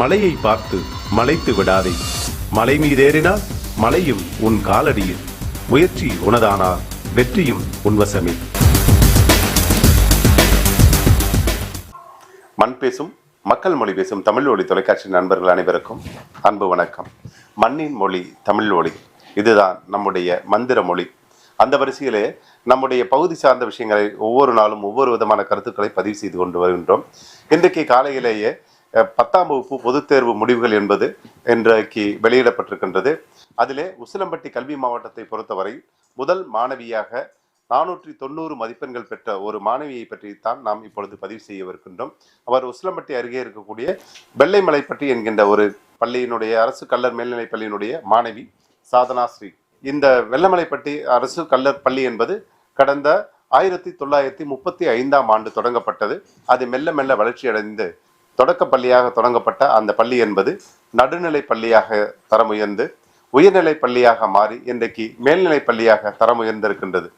மலையை பார்த்து மலைத்து விடாதே. மலை மீதேறினால் மலையும் உன் காலடியில். முயற்சி உனதானால் வெற்றியும் உன்வசமே மண் பேசும் மக்கள் மொழி பேசும் தமிழ் ஒளி தொலைக்காட்சி நண்பர்கள் அனைவருக்கும் அன்பு வணக்கம். மண்ணின் மொழி தமிழ் ஒளி. இதுதான் நம்முடைய மந்திர மொழி. அந்த வரிசையிலே நம்முடைய பகுதி சார்ந்த விஷயங்களை ஒவ்வொரு நாளும் ஒவ்வொரு விதமான கருத்துக்களை பதிவு செய்து கொண்டு வருகின்றோம். இன்றைக்கு காலையிலேயே பத்தாம் வகுப்பு பொதுத் தேர்வு முடிவுகள் என்பது இன்றைக்கு வெளியிடப்பட்டிருக்கின்றது. அதிலே உசிலம்பட்டி கல்வி மாவட்டத்தை பொறுத்தவரை முதல் மாணவியாக நானூற்றி தொண்ணூறு மதிப்பெண்கள் பெற்ற ஒரு மாணவியை பற்றி தான் நாம் இப்பொழுது பதிவு செய்யவிருக்கின்றோம் அவர் உசிலம்பட்டி அருகே இருக்கக்கூடிய வெள்ளைமலைப்பட்டி என்கின்ற ஒரு பள்ளியினுடைய அரசு கல்லர் மேல்நிலைப் பள்ளியினுடைய மாணவி சாதனா ஸ்ரீ. இந்த வெள்ளமலைப்பட்டி அரசு கல்லர் பள்ளி என்பது கடந்த ஆயிரத்தி தொள்ளாயிரத்தி முப்பத்தி ஐந்தாம் ஆண்டு தொடங்கப்பட்டது. அது மெல்ல மெல்ல வளர்ச்சியடைந்து தொடக்க பள்ளியாக தொடங்கப்பட்ட அந்த பள்ளி என்பது நடுநிலை பள்ளியாக தரம் உயர்ந்து உயர்நிலை பள்ளியாக மாறி இன்றைக்கு மேல்நிலை பள்ளியாக தரம் உயர்ந்திருக்கின்றது.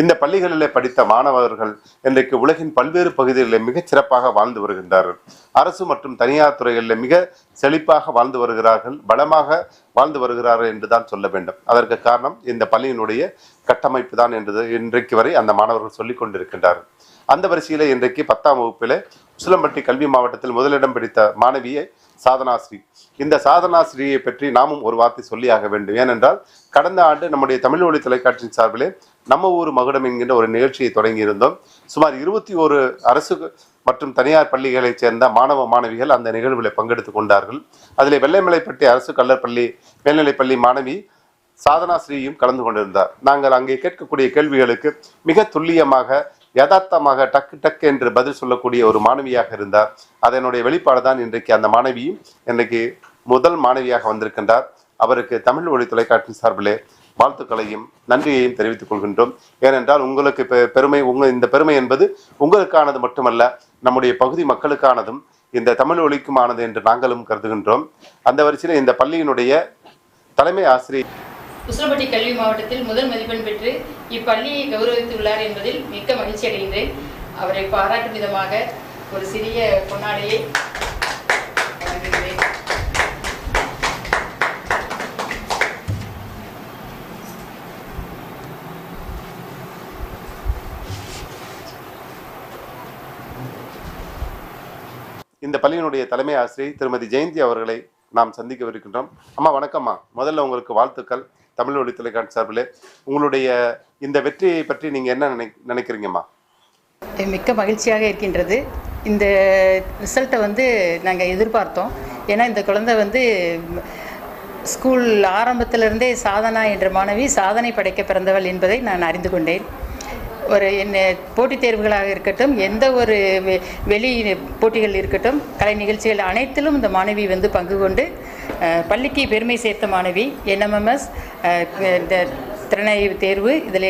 இந்த பள்ளிகளிலே படித்த மாணவர்கள் இன்றைக்கு உலகின் பல்வேறு பகுதிகளில் மிகச் சிறப்பாக வாழ்ந்து வருகின்றார்கள். அரசு மற்றும் தனியார் துறைகளில் மிக செழிப்பாக வாழ்ந்து வருகிறார்கள் பலமாக வாழ்ந்து வருகிறார்கள் என்றுதான் சொல்ல வேண்டும். அதற்கு காரணம் இந்த பள்ளியினுடைய கட்டமைப்பு தான் என்று இன்றைக்கு வரை அந்த மாணவர்கள் சொல்லிக் கொண்டிருக்கின்றார்கள். அந்த வரிசையில் இன்றைக்கு பத்தாம் வகுப்பிலே உசிலம்பட்டி கல்வி மாவட்டத்தில் முதலிடம் பிடித்த மாணவியை சாதனாஸ்ரீ. இந்த சாதனாஸ்ரீயை பற்றி நாமும் ஒரு வார்த்தை சொல்லியாக வேண்டும். ஏனென்றால் கடந்த ஆண்டு நம்முடைய தமிழ் ஒளி தொலைக்காட்சியின் சார்பிலே நம்ம ஊர் மகுடம் என்கின்ற ஒரு நிகழ்ச்சியை தொடங்கியிருந்தோம். சுமார் இருபத்தி ஒரு அரசு மற்றும் தனியார் பள்ளிகளைச் சேர்ந்த மாணவ மாணவிகள் அந்த நிகழ்வில் பங்கெடுத்துக் கொண்டார்கள். அதில் வெள்ளைமலைப்பட்டி அரசு கல்லற்பள்ளி மேல்நிலைப்பள்ளி மாணவி சாதனா ஸ்ரீயும் கலந்து கொண்டிருந்தார். நாங்கள் அங்கே கேட்கக்கூடிய கேள்விகளுக்கு மிக துல்லியமாக யதார்த்தமாக டக்கு டக்கு என்று பதில் சொல்லக்கூடிய ஒரு மாணவியாக இருந்தார். அதனுடைய வெளிப்பாடு தான் இன்றைக்கு அந்த மாணவியும் இன்றைக்கு முதல் மாணவியாக வந்திருக்கின்றார். அவருக்கு தமிழ் ஒளி தொலைக்காட்சி சார்பிலே வாழ்த்துக்களையும் நன்றியையும் தெரிவித்துக் கொள்கின்றோம். ஏனென்றால் உங்களுக்கு பெ- பெருமை உங்க இந்த பெருமை என்பது உங்களுக்கானது மட்டுமல்ல நம்முடைய பகுதி மக்களுக்கானதும் இந்த தமிழ் ஒழிக்குமானது என்று நாங்களும் கருதுகின்றோம். அந்த வரிசையில் இந்த பள்ளியினுடைய தலைமை ஆசிரியர் உசிலப்பட்டி கல்வி மாவட்டத்தில் முதல் மதிப்பெண் பெற்று இப்பள்ளியை கௌரவித்துள்ளார் என்பதில் மிக்க மகிழ்ச்சி அடைகின்றேன். அவரை பாராட்டும் விதமாக ஒரு சிறிய பொன்னாடையை இந்த பள்ளியினுடைய தலைமை ஆசிரியர் திருமதி ஜெயந்தி அவர்களை நாம் சந்திக்கவிருக்கின்றோம் அம்மா வணக்கம்மா. முதல்ல உங்களுக்கு வாழ்த்துக்கள் தமிழ் ஒளி தொலைக்காட்சி சார்பில். உங்களுடைய இந்த வெற்றியை பற்றி நீங்கள் என்ன நினை நினைக்கிறீங்கம்மா? மிக்க மகிழ்ச்சியாக இருக்கின்றது. இந்த ரிசல்ட்டை வந்து நாங்கள் எதிர்பார்த்தோம். ஏன்னா இந்த குழந்தை வந்து ஸ்கூல் ஆரம்பத்திலிருந்தே சாதனா என்ற மாணவி சாதனை படைக்க பிறந்தவள் என்பதை நான் அறிந்து கொண்டேன். ஒரு என்ன போட்டித் தேர்வுகளாக இருக்கட்டும் எந்த ஒரு வெ- வெளி போட்டிகள் இருக்கட்டும் கலை நிகழ்ச்சிகள் அனைத்திலும் இந்த மாணவி வந்து பங்கு கொண்டு பள்ளிக்கு பெருமை சேர்த்த மாணவி என்எம்எம்எஸ் இந்த திறனை தேர்வு இதில்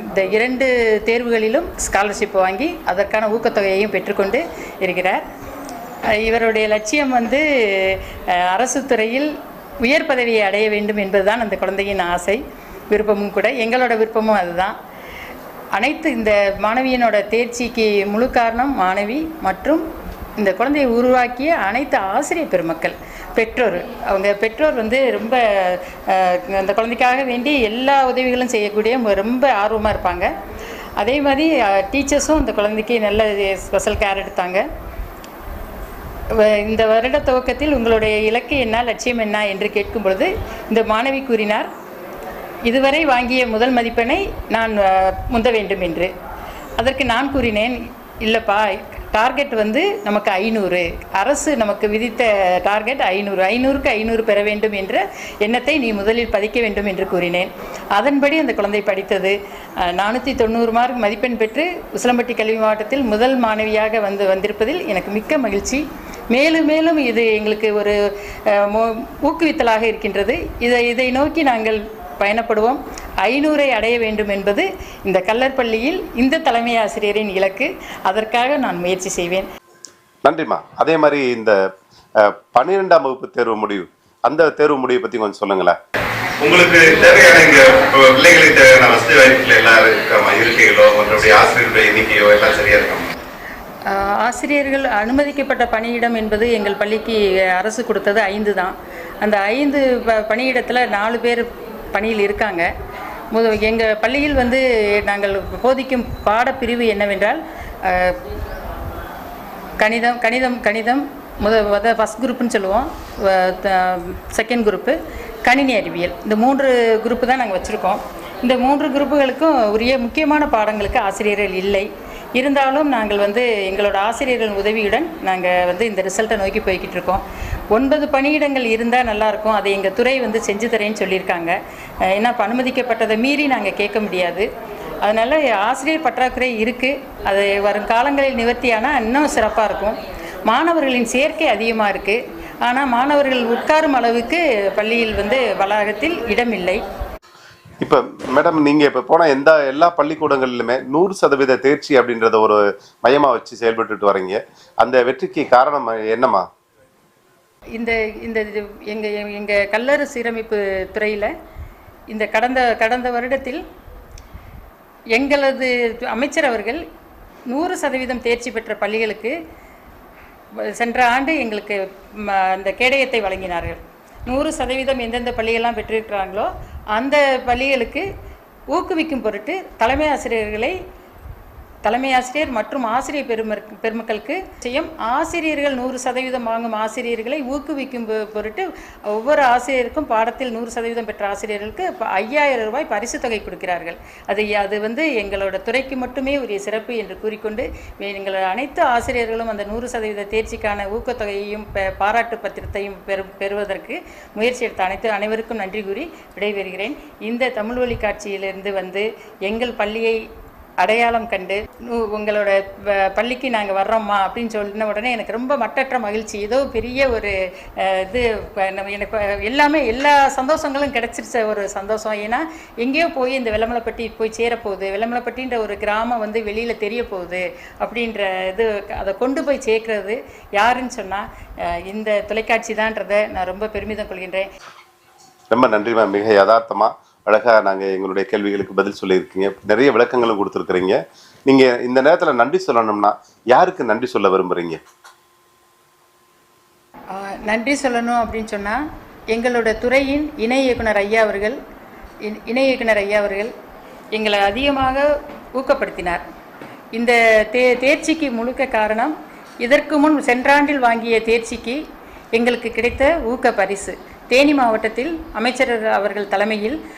இந்த இரண்டு தேர்வுகளிலும் ஸ்காலர்ஷிப் வாங்கி அதற்கான ஊக்கத்தொகையையும் பெற்றுக்கொண்டு இருக்கிறார். இவருடைய லட்சியம் வந்து அரசு துறையில் உயர் பதவியை அடைய வேண்டும் என்பதுதான் அந்த குழந்தையின் ஆசை விருப்பமும் கூட எங்களோட விருப்பமும் அதுதான். அனைத்து இந்த மாணவியனோட தேர்ச்சிக்கு முழு காரணம் மாணவி மற்றும் இந்த குழந்தையை உருவாக்கிய அனைத்து ஆசிரியர் பெருமக்கள். பெற்றோர். அவங்க பெற்றோர் வந்து ரொம்ப அந்த குழந்தைக்காக வேண்டி எல்லா உதவிகளும் செய்யக்கூடிய ரொம்ப ஆர்வமாக இருப்பாங்க. அதே மாதிரி டீச்சர்ஸும் இந்த குழந்தைக்கு நல்ல ஸ்பெஷல் கேர் எடுத்தாங்க. வ- இந்த வருட துவக்கத்தில் உங்களுடைய இலக்கு என்ன லட்சியம் என்ன என்று கேட்கும் பொழுது இந்த மாணவி கூறினார் இதுவரை வாங்கிய முதல் மதிப்பெண்ணை நான் முந்த வேண்டும் என்று. அதற்கு நான் கூறினேன் இல்லைப்பா டார்கெட் வந்து நமக்கு ஐநூறு. அரசு நமக்கு விதித்த டார்கெட் ஐநூறு. ஐநூறுக்கு ஐநூறு பெற வேண்டும் என்ற எண்ணத்தை நீ முதலில் பதிக்க வேண்டும் என்று கூறினேன். அதன்படி அந்த குழந்தை படித்தது. நானூற்றி தொண்ணூறு மார்க் மதிப்பெண் பெற்று உசிலம்பட்டி கல்வி மாவட்டத்தில் முதல் மாணவியாக வந்து வந்திருப்பதில் எனக்கு மிக்க மகிழ்ச்சி. மேலும் மேலும் இது எங்களுக்கு ஒரு மோ- ஊக்குவித்தலாக இருக்கின்றது. இதை இதை நோக்கி நாங்கள் பயணப்படுவோம். ஐநூறை அடைய வேண்டும் என்பது இந்த கல்லர் பள்ளியில் இந்த தலைமை ஆசிரியரின் இலக்கு. அதற்காக நான் முயற்சி செய்வேன். நன்றிம்மா. அதே மாதிரி இந்த பன்னிரெண்டாம் வகுப்பு தேர்வு முடிவு. அந்த தேர்வு முடிவை பத்தி கொஞ்சம் சொல்லுங்களேன். உங்களுக்கு தேவையான இங்க பிள்ளைகளுக்கு தேவையான வசதி வாய்ப்புகள் எல்லாம் இருக்காமா இருக்கைகளோ மற்றபடி ஆசிரியர்களுடைய எண்ணிக்கையோ எல்லாம் சரியா இருக்காமா ஆஹ் ஆசிரியர்கள் அனுமதிக்கப்பட்ட பணியிடம் என்பது எங்கள் பள்ளிக்கு அரசு கொடுத்தது ஐந்து தான். அந்த ஐந்து ப பணியிடத்தில் நாலு பேர் பணியில் இருக்காங்க. முத எங்கள் பள்ளியில் வந்து நாங்கள் போதிக்கும் பாடப்பிரிவு என்னவென்றால் கணிதம் கணிதம் கணிதம் முத முத ஃபஸ்ட் குரூப்புன்னு சொல்லுவோம். செகண்ட் குரூப்பு கணினி அறிவியல். இந்த மூன்று குரூப்பு தான் நாங்கள் வச்சுருக்கோம். இந்த மூன்று குரூப்புகளுக்கும் உரிய முக்கியமான பாடங்களுக்கு ஆசிரியர்கள் இல்லை. இருந்தாலும் நாங்கள் வந்து எங்களோட ஆசிரியர்கள் உதவியுடன் நாங்கள் வந்து இந்த ரிசல்ட்டை நோக்கி போய்கிட்டு இருக்கோம். ஒன்பது பணியிடங்கள் இருந்தால் நல்லாயிருக்கும். அதை எங்கள் துறை வந்து செஞ்சு தரேன்னு சொல்லியிருக்காங்க. ஏன்னா அனுமதிக்கப்பட்டதை மீறி நாங்கள் கேட்க முடியாது. அதனால் ஆசிரியர் பற்றாக்குறை இருக்குது அது வரும் காலங்களில் நிவர்த்தியானால் இன்னும் சிறப்பாக இருக்கும். மாணவர்களின் சேர்க்கை அதிகமாக இருக்குது ஆனால் மாணவர்கள் உட்காரும் அளவுக்கு பள்ளியில் வந்து வளாகத்தில் இடமில்லை. இப்போ மேடம் நீங்கள் இப்போ போனால் எந்த எல்லா பள்ளிக்கூடங்களிலுமே நூறு சதவீத தேர்ச்சி அப்படின்றத ஒரு மையமாக வச்சு செயல்பட்டுட்டு வரீங்க. அந்த வெற்றிக்கு காரணம் என்னம்மா இந்த இந்த இது எங்கள் எங்கள் கல்லறு சீரமைப்பு துறையில் இந்த கடந்த கடந்த வருடத்தில் எங்களது அமைச்சர் அவர்கள் நூறு சதவீதம் தேர்ச்சி பெற்ற பள்ளிகளுக்கு சென்ற ஆண்டு எங்களுக்கு ம, அந்த கேடயத்தை வழங்கினார்கள். நூறு சதவீதம் எந்தெந்த பள்ளியெல்லாம் பெற்றிருக்கிறாங்களோ அந்த பள்ளிகளுக்கு ஊக்குவிக்கும் பொருட்டு தலைமை ஆசிரியர்களை தலைமை ஆசிரியர் மற்றும் ஆசிரியர் பெரும பெருமக்களுக்கு செய்யும் ஆசிரியர்கள் நூறு சதவீதம் வாங்கும் ஆசிரியர்களை ஊக்குவிக்கும் பொருட்டு ஒவ்வொரு ஆசிரியருக்கும் பாடத்தில் நூறு சதவீதம் பெற்ற ஆசிரியர்களுக்கு ஐயாயிரம் ரூபாய் பரிசு தொகை கொடுக்கிறார்கள். அது அது வந்து எங்களோட துறைக்கு மட்டுமே உரிய சிறப்பு என்று கூறிக்கொண்டு எங்களோட அனைத்து ஆசிரியர்களும் அந்த நூறு சதவீத தேர்ச்சிக்கான ஊக்கத்தொகையையும் பெ- பாராட்டு பத்திரத்தையும் பெறு பெறுவதற்கு முயற்சி எடுத்த அனைத்து அனைவருக்கும் நன்றி கூறி விடைபெறுகிறேன். இந்த தமிழ் வழி காட்சியிலிருந்து வந்து எங்கள் பள்ளியை அடையாளம் கண்டு உங்களோட பள்ளிக்கு நாங்கள் வர்றோம்மா அப்படின்னு சொன்ன உடனே எனக்கு ரொம்ப மட்டற்ற மகிழ்ச்சி. ஏதோ பெரிய ஒரு இது எனக்கு எல்லாமே எல்லா சந்தோஷங்களும் கிடைச்சிருச்ச ஒரு சந்தோஷம். ஏன்னா எங்கேயோ போய் இந்த விளம்பலப்பட்டி போய் சேரப்போகுது. விளம்பலப்பட்டின்ற ஒரு கிராமம் வந்து வெளியில் தெரிய போகுது அப்படின்ற இது அதை கொண்டு போய் சேர்க்கறது யாருன்னு சொன்னால் இந்த தொலைக்காட்சி தான்றதை நான் ரொம்ப பெருமிதம் கொள்கின்றேன். ரொம்ப நன்றி மேம். மிக யதார்த்தமாக அழகா நாங்கள் எங்களுடைய கேள்விகளுக்கு பதில் சொல்லியிருக்கீங்க. நிறைய விளக்கங்களும் கொடுத்துருக்குறீங்க. நீங்கள் இந்த நேரத்தில் நன்றி சொல்லணும்னா யாருக்கு நன்றி சொல்ல விரும்புகிறீங்க நன்றி சொல்லணும் அப்படின்னு சொன்னால் எங்களோட துறையின் இணை இயக்குனர் ஐயா அவர்கள் இணை இயக்குனர் ஐயா அவர்கள் எங்களை அதிகமாக ஊக்கப்படுத்தினார். இந்த தே தேர்ச்சிக்கு முழுக்க காரணம் இதற்கு முன் சென்றாண்டில் வாங்கிய தேர்ச்சிக்கு எங்களுக்கு கிடைத்த ஊக்க பரிசு. தேனி மாவட்டத்தில் அமைச்சர் அவர்கள் தலைமையில்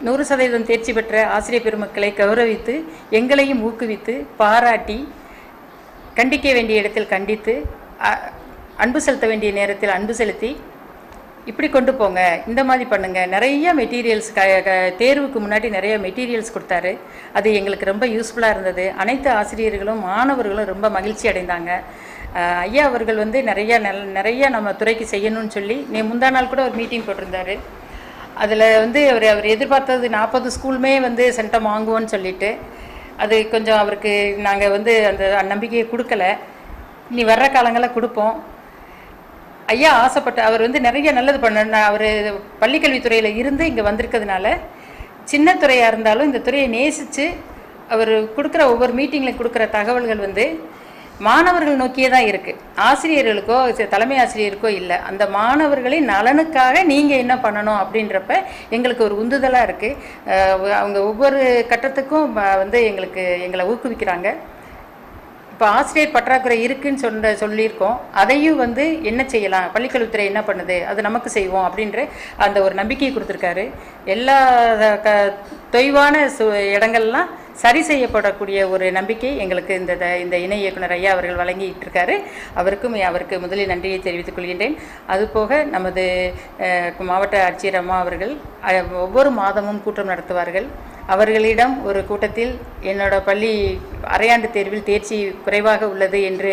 நூறு சதவீதம் தேர்ச்சி பெற்ற ஆசிரியர் பெருமக்களை கௌரவித்து எங்களையும் ஊக்குவித்து பாராட்டி கண்டிக்க வேண்டிய இடத்தில் கண்டித்து அ- அன்பு செலுத்த வேண்டிய நேரத்தில் அன்பு செலுத்தி இப்படி கொண்டு போங்க இந்த மாதிரி பண்ணுங்க. நிறைய மெட்டீரியல்ஸ் க க- தேர்வுக்கு முன்னாடி நிறைய மெட்டீரியல்ஸ் கொடுத்தாரு. அது எங்களுக்கு ரொம்ப யூஸ்ஃபுல்லாக இருந்தது. அனைத்து ஆசிரியர்களும் மாணவர்களும் ரொம்ப மகிழ்ச்சி அடைந்தாங்க. ஐயா அவர்கள் வந்து நிறைய நல் நிறைய நம்ம துறைக்கு செய்யணும்னு சொல்லி நீ முந்தா நாள் கூட ஒரு மீட்டிங் போட்டிருந்தாரு. அதில் வந்து அவர் அவர் எதிர்பார்த்தது நாற்பது ஸ்கூலுமே வந்து சென்டம் வாங்குவோன்னு சொல்லிட்டு அது கொஞ்சம் அவருக்கு நாங்கள் வந்து அந்த நம்பிக்கையை கொடுக்கல. நீ வர்ற காலங்களில் கொடுப்போம். ஐயா ஆசைப்பட்ட அவர் வந்து நிறைய நல்லது பண்ண அவர் பள்ளிக்கல்வித்துறையில் இருந்து இங்கே வந்திருக்கிறதுனால சின்ன துறையாக இருந்தாலும் இந்த துறையை நேசித்து அவர் கொடுக்குற ஒவ்வொரு மீட்டிங்கில் கொடுக்குற தகவல்கள் வந்து மாணவர்கள் நோக்கியே தான் இருக்குது ஆசிரியர்களுக்கோ தலைமை ஆசிரியருக்கோ இல்லை. அந்த மாணவர்களின் நலனுக்காக நீங்கள் என்ன பண்ணணும் அப்படின்றப்ப எங்களுக்கு ஒரு உந்துதலாக இருக்குது அவங்க ஒவ்வொரு கட்டத்துக்கும் வந்து எங்களுக்கு எங்களை ஊக்குவிக்கிறாங்க. இப்போ ஆசிரியர் பற்றாக்குறை இருக்குன்னு சொன்ன சொல்லியிருக்கோம். அதையும் வந்து என்ன செய்யலாம்? பள்ளிக்கல்வித்துறை என்ன பண்ணுது? அது நமக்கு செய்வோம் அப்படின்ற அந்த ஒரு நம்பிக்கையை கொடுத்துருக்காரு. எல்லா க தொய்வான சு இடங்கள்லாம் சரி செய்யப்படக்கூடிய ஒரு நம்பிக்கை எங்களுக்கு இந்த த- இந்த இணை இயக்குனர் ஐயா அவர்கள் வழங்கிட்டு இருக்காரு அவருக்கும் அவருக்கு முதலில் நன்றியை தெரிவித்துக் கொள்கின்றேன். அதுபோக நமது மாவட்ட ஆட்சியர் அம்மா அவர்கள் ஒவ்வொரு மாதமும் கூட்டம் நடத்துவார்கள். அவர்களிடம் ஒரு கூட்டத்தில் என்னோட பள்ளி அரையாண்டு தேர்வில் தேர்ச்சி குறைவாக உள்ளது என்று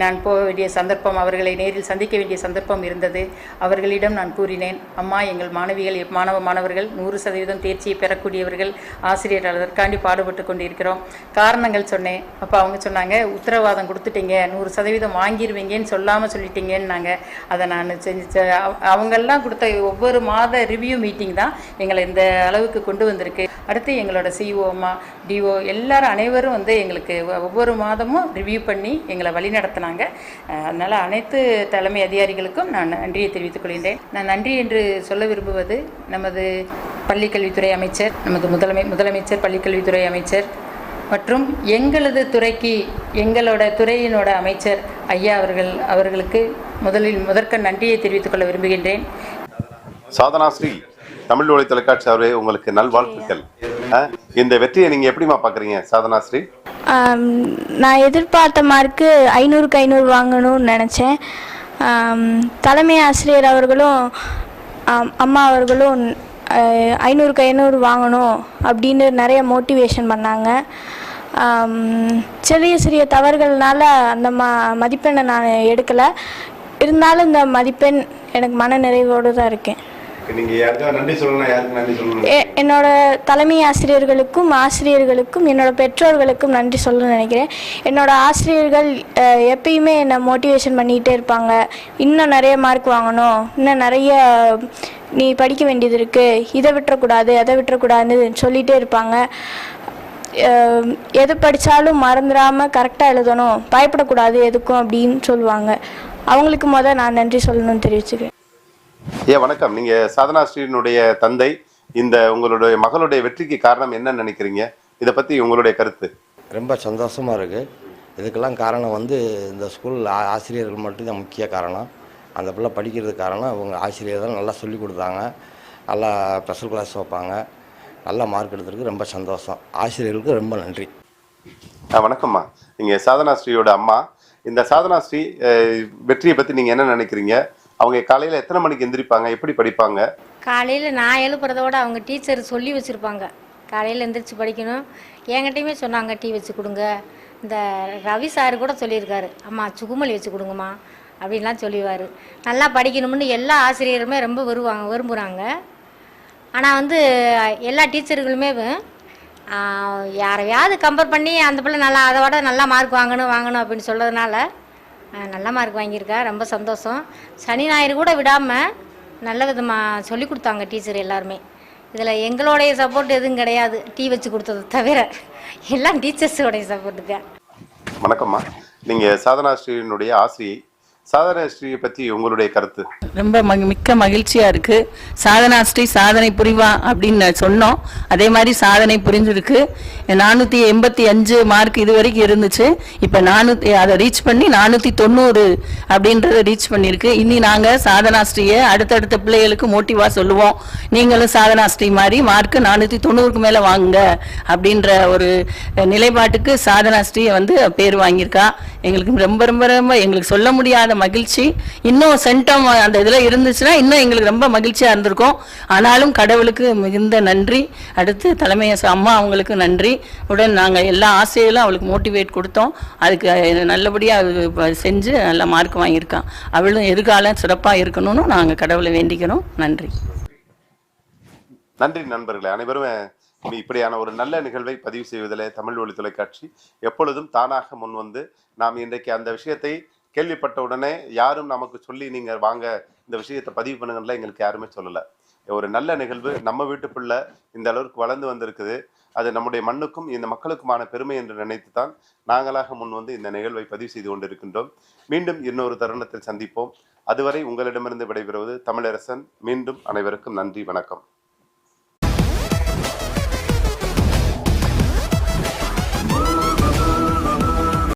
நான் போக வேண்டிய சந்தர்ப்பம் அவர்களை நேரில் சந்திக்க வேண்டிய சந்தர்ப்பம் இருந்தது. அவர்களிடம் நான் கூறினேன் அம்மா எங்கள் மாணவிகள் மாணவ மாணவர்கள் நூறு சதவீதம் தேர்ச்சியை பெறக்கூடியவர்கள் ஆசிரியர் அதற்காண்டி பாடுபட்டு கொண்டிருக்கிறோம். காரணங்கள் சொன்னேன். அப்போ அவங்க சொன்னாங்க உத்தரவாதம் கொடுத்துட்டீங்க நூறு சதவீதம் வாங்கிடுவீங்கன்னு சொல்லாமல் சொல்லிட்டீங்கன்னாங்க. அதை நான் செஞ்சு அவங்கெல்லாம் கொடுத்த ஒவ்வொரு மாத ரிவ்யூ மீட்டிங் தான் எங்களை இந்த அளவுக்கு கொண்டு வந்திருக்கு. அடுத்து எங்களோட சிஓமா டிஓ எல்லாரும் அனைவரும் வந்து எங்களுக்கு ஒவ்வொரு மாதமும் ரிவ்யூ பண்ணி எங்களை வழி நடத்தினாங்க. அதனால் அனைத்து தலைமை அதிகாரிகளுக்கும் நான் நன்றியை தெரிவித்துக் கொள்கின்றேன். நான் நன்றி என்று சொல்ல விரும்புவது நமது பள்ளிக்கல்வித்துறை அமைச்சர் நமது முதலமை முதலமைச்சர் பள்ளிக்கல்வித்துறை அமைச்சர் மற்றும் எங்களது துறைக்கு எங்களோட துறையினோட அமைச்சர் ஐயா அவர்கள் அவர்களுக்கு முதலில் முதற்க நன்றியை தெரிவித்துக் கொள்ள விரும்புகின்றேன். சாதனாஸ்ரீ தமிழ் ஒளி தொலைக்காட்சி அவரே உங்களுக்கு நல்வாழ்த்துக்கள். இந்த வெற்றியை நீங்க எப்படிமா பாக்குறீங்க சாதனா ஸ்ரீ? ஆம், நான் எதிர்பார்த்த மார்க்கு ஐநூறுக்கு ஐநூறு வாங்கணும்னு நினச்சேன். தலைமை ஆசிரியர் அவர்களும் அம்மா அவர்களும் ஐநூறுக்கு ஐநூறு வாங்கணும் அப்படின்னு நிறைய மோட்டிவேஷன் பண்ணாங்க. சிறிய சிறிய தவறுகள்னால அந்த ம மதிப்பெண்ணை நான் எடுக்கலை. இருந்தாலும் இந்த மதிப்பெண் எனக்கு மன நிறைவோடு தான் இருக்கேன். என்னோட தலைமை ஆசிரியர்களுக்கும் ஆசிரியர்களுக்கும் என்னோட பெற்றோர்களுக்கும் நன்றி சொல்ல நினைக்கிறேன். என்னோட ஆசிரியர்கள் எப்பயுமே என்னை மோட்டிவேஷன் பண்ணிகிட்டே இருப்பாங்க. இன்னும் நிறைய மார்க் வாங்கணும். இன்னும் நிறைய நீ படிக்க வேண்டியது இருக்குது இதை விட்டுறக்கூடாது அதை விட்டுறக்கூடாதுன்னு சொல்லிகிட்டே இருப்பாங்க. எது படித்தாலும் மறந்துடாமல் கரெக்டாக எழுதணும். பயப்படக்கூடாது எதுக்கும் அப்படின்னு சொல்லுவாங்க. அவங்களுக்கு முத நான் நன்றி சொல்லணும்னு தெரிவிச்சுக்கிறேன். ஏ வணக்கம். நீங்க சாதனா ஸ்ரீனுடைய தந்தை இந்த உங்களுடைய மகளுடைய வெற்றிக்கு காரணம் என்ன நினைக்கிறீங்க? இதை பத்தி உங்களுடைய கருத்து. ரொம்ப சந்தோஷமாக இருக்குது இதுக்கெல்லாம் காரணம் வந்து இந்த ஸ்கூல் ஆசிரியர்கள் மட்டும்தான் முக்கிய காரணம். அந்த பிள்ளை படிக்கிறதுக்கு காரணம் அவங்க ஆசிரியர் தான் நல்லா சொல்லி கொடுத்தாங்க. நல்லா ஸ்பெஷல் கிளாஸ் வைப்பாங்க. நல்லா மார்க் எடுத்ததுக்கு ரொம்ப சந்தோஷம். ஆசிரியர்களுக்கு ரொம்ப நன்றி. ஆ, வணக்கம்மா. நீங்க சாதனா ஸ்ரீயோட அம்மா. இந்த சாதனா ஸ்ரீ வெற்றியை பத்தி நீங்க என்ன நினைக்கிறீங்க? அவங்க காலையில எத்தனை மணிக்கு எந்திரிப்பாங்க? எப்படி படிப்பாங்க? காலையில் நான் எழுப்புறதோட அவங்க டீச்சர் சொல்லி வச்சுருப்பாங்க. காலையில் எந்திரிச்சு படிக்கணும். என்கிட்டயுமே சொன்னாங்க டீ வச்சு கொடுங்க. இந்த ரவி சார் கூட சொல்லியிருக்காரு. அம்மா சுகுமலி வச்சு கொடுங்கம்மா. அப்படின்லாம் சொல்லிடுவார். நல்லா படிக்கணும்னு எல்லா ஆசிரியருமே ரொம்ப வருவாங்க விரும்புகிறாங்க ஆனால் வந்து எல்லா டீச்சர்களுமே யாரையாவது கம்பேர் பண்ணி அந்த பிள்ளை நல்லா அதை விட நல்லா மார்க் வாங்கணும் வாங்கணும் அப்படின்னு சொல்கிறதுனால நல்ல மார்க் வாங்கியிருக்கா ரொம்ப சந்தோஷம். சனி ஞாயிறு கூட விடாமல் நல்ல விதமாக சொல்லி கொடுத்தாங்க டீச்சர் எல்லாருமே. இதில் எங்களுடைய சப்போர்ட் எதுவும் கிடையாது டீ வச்சு கொடுத்தது தவிர. எல்லாம் டீச்சர்ஸோடைய சப்போர்ட்டு தான் வணக்கம்மா. நீங்கள் சாதனா ஸ்ரீனுடைய ஆசிரியை சாதனா ஸ்ரீயை பத்தி உங்களுடைய கருத்து? ரொம்ப மகி மிக்க மகிழ்ச்சியாக இருக்குது சாதனா ஸ்ரீ சாதனை புரிவா அப்படின்னு சொன்னோம். அதே மாதிரி சாதனை புரிஞ்சிருக்கு. நானூற்றி எண்பத்தி அஞ்சு மார்க் இது வரைக்கும் இருந்துச்சு. இப்போ நானூற்றி அதை ரீச் பண்ணி நானூற்றி தொண்ணூறு அப்படின்றத ரீச் பண்ணியிருக்கு. இனி நாங்கள் சாதனா ஸ்ரீயை அடுத்தடுத்த பிள்ளைகளுக்கு மோட்டிவாக சொல்லுவோம். நீங்களும் சாதனா ஸ்ரீ மாதிரி மார்க்கு நானூற்றி தொண்ணூறுக்கு மேலே வாங்குங்க அப்படின்ற ஒரு நிலைப்பாட்டுக்கு சாதனா ஸ்ரீ வந்து பேர் வாங்கியிருக்கா. எங்களுக்கு ரொம்ப ரொம்ப ரொம்ப எங்களுக்கு சொல்ல முடியாத மகிழ்ச்சி. இன்னும் சென்டம் அந்த இதில் இருந்துச்சுன்னா இன்னும் எங்களுக்கு ரொம்ப மகிழ்ச்சியாக இருந்திருக்கும். ஆனாலும் கடவுளுக்கு மிகுந்த நன்றி. அடுத்து தலைமை அம்மா அவங்களுக்கு நன்றி. உடன் நாங்கள் எல்லா ஆசையிலும் அவளுக்கு மோட்டிவேட் கொடுத்தோம். அதுக்கு நல்லபடியாக செஞ்சு நல்ல மார்க் வாங்கியிருக்கான் அவளும் எதிர்காலம் சிறப்பாக இருக்கணும்னு நாங்கள் கடவுளை வேண்டிக்கிறோம். நன்றி. நன்றி நண்பர்களே. அனைவரும் இப்படியான ஒரு நல்ல நிகழ்வை பதிவு செய்வதில் தமிழ் ஒளி தொலைக்காட்சி எப்பொழுதும் தானாக முன் வந்து நாம் இன்றைக்கு அந்த விஷயத்தை கேள்விப்பட்ட உடனே யாரும் நமக்கு சொல்லி நீங்கள் வாங்க இந்த விஷயத்தை பதிவு பண்ணுங்கன்னு எங்களுக்கு யாருமே சொல்லலை. ஒரு நல்ல நிகழ்வு நம்ம வீட்டு பிள்ளை இந்த அளவுக்கு வளர்ந்து வந்திருக்குது. அது நம்முடைய மண்ணுக்கும் இந்த மக்களுக்குமான பெருமை என்று நினைத்து தான் நாங்களாக முன் வந்து இந்த நிகழ்வை பதிவு செய்து கொண்டிருக்கின்றோம். மீண்டும் இன்னொரு தருணத்தில் சந்திப்போம். அதுவரை உங்களிடமிருந்து விடைபெறுவது தமிழரசன். மீண்டும் அனைவருக்கும் நன்றி வணக்கம்.